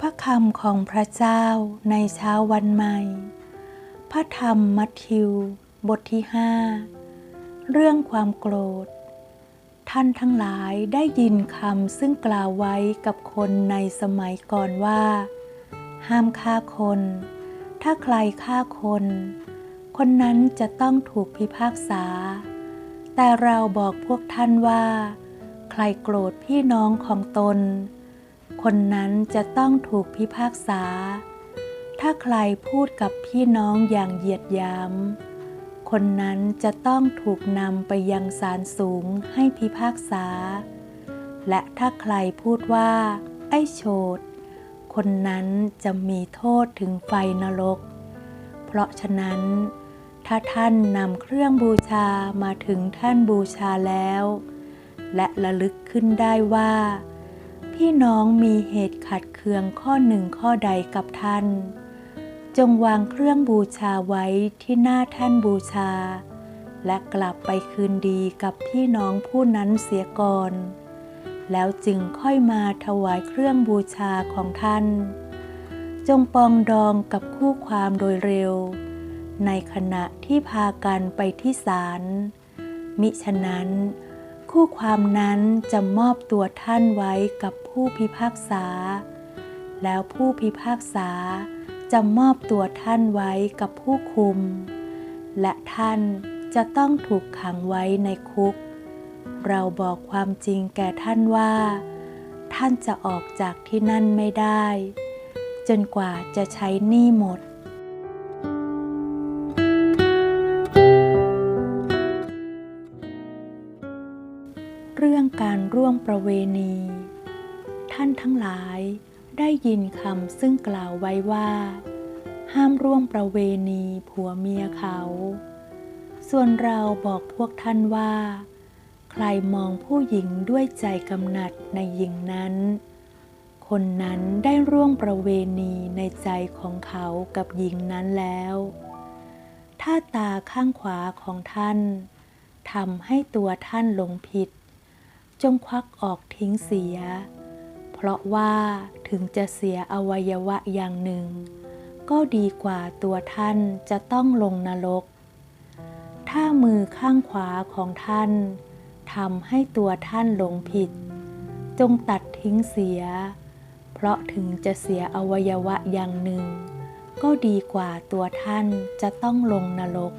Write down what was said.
พระคำของพระเจ้าในเช้าวันใหม่ พระธรรมมัทธิว บทที่ห้าเรื่องความโกรธ ท่านทั้งหลายได้ยินคำซึ่งกล่าวไว้กับคนในสมัยก่อนว่า ห้ามฆ่าคน ถ้าใครฆ่าคน คนนั้นจะต้องถูกพิพากษา แต่เราบอกพวกท่านว่า ใครโกรธพี่น้องของตน คนนั้นจะต้องถูกพิพากษา ถ้าใครพูดกับพี่น้องอย่างเหยียดยามคนนั้นจะต้องถูกนำไปยังศาลสูงให้พิพากษา และถ้าใครพูดว่า ไอ้โฉดคนนั้นจะมีโทษถึงไฟนรก เพราะฉะนั้น ถ้าท่านนำเครื่องบูชามาถึงท่านบูชาแล้ว และระลึกขึ้นได้ว่า พี่น้องมีเหตุขัดเคืองข้อหนึ่งข้อใดกับท่าน จงวางเครื่องบูชาไว้ที่หน้าท่านบูชา และกลับไปคืนดีกับพี่น้องผู้นั้นเสียก่อน แล้วจึงค่อยมาถวายเครื่องบูชาของท่าน จงปองดองกับคู่ความโดยเร็ว ในขณะที่พากันไปที่ศาล มิฉะนั้น คู่ความนั้นจะมอบตัวท่านไว้กับผู้พิพากษา แล้วผู้พิพากษาจะมอบตัวท่านไว้กับผู้คุม และท่านจะต้องถูกขังไว้ในคุก เราบอกความจริงแก่ท่านว่า ท่านจะออกจากที่นั่นไม่ได้ จนกว่าจะใช้หนี้หมด รื่องการร่วมประเวณี ท่านทั้งหลายได้ยินคำซึ่งกล่าวไว้ว่า ห้ามร่วมประเวณีผัวเมียเขา ส่วนเราบอกพวกท่านว่า ใครมองผู้หญิงด้วยใจกำหนัดในหญิงนั้น คนนั้นได้ร่วมประเวณีในใจของเขากับหญิงนั้นแล้ว ถ้าตาข้างขวาของท่านทำให้ตัวท่านหลงผิด จงควักออกทิ้งเสีย เพราะว่าถึงจะเสียอวัยวะอย่างหนึ่ง ก็ดีกว่าตัวท่านจะต้องลงนรก ถ้ามือข้างขวาของท่านทำให้ตัวท่านหลงผิด จงตัดทิ้งเสีย เพราะถึงจะเสียอวัยวะอย่างหนึ่ง ก็ดีกว่าตัวท่านจะต้องลงนรก